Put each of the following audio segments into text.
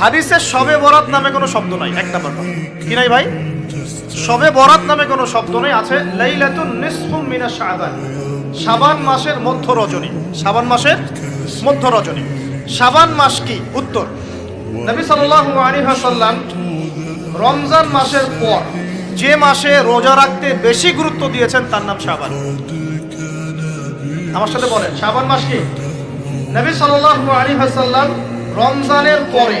হাদিসে সবে বরাত নামে কোনো শব্দ নাই, এক নাম্বার কি নাই ভাই? সবে বরাত নামে কোনো শব্দ নেই, আছে লাইলাতুন নিসফুম মিনা শাবান। শাবান মাসের মধ্য রজনী। শাবান মাসের মধ্য রজনী। শাবান মাস কি? উত্তর। নবী সাল্লাল্লাহু আলাইহি ওয়াসাল্লাম রমজান মাসের পর যে মাসে রোজা রাখতে বেশি গুরুত্ব দিয়েছেন, তার নাম শাবান। আমার সাথে বলেন, শাবান মাস কি? নবী সাল্লাল্লাহু আলাইহি ওয়াসাল্লাম রমজানের পরে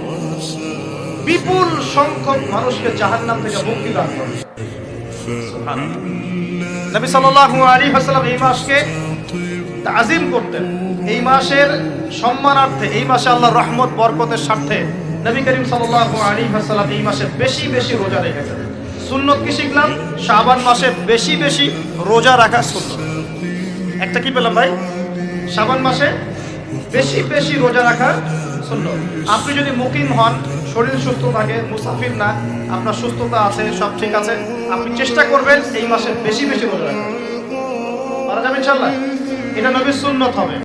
বিপুল সংখ্যক মানুষকে জাহান্নাম থেকে মুক্তি দান করে। নবী সাল্লাল্লাহু আলাইহি ওয়াসাল্লাম এই মাসকে তাজিম করতেন। এই মাসের সম্মানার্থে, এই মাসে আল্লাহর রহমত, বরকতের স্বার্থে নবী করিম সাল্লাল্লাহু আলাইহি ওয়াসাল্লাম এই মাসে বেশি বেশি রোজা রেখেছেন। সুন্নত কি শিখলাম? শাবান মাসে বেশি বেশি রোজা রাখা সুন্নত। একটা কি পেলাম ভাই? শাবান মাসে বেশি বেশি রোজা রাখা সুন্নত। আপনি যদি মুকিম হন শরীর সুস্থ থাকে, মুসাফির না, আপনার সুস্থতা আছে, সব ঠিক আছে। আপনি চেষ্টা করবেন এই মাসে বেশি বেশি রোজা রাখবেন ইনশাল্লাহ এটা নবীর সুন্নত হবে।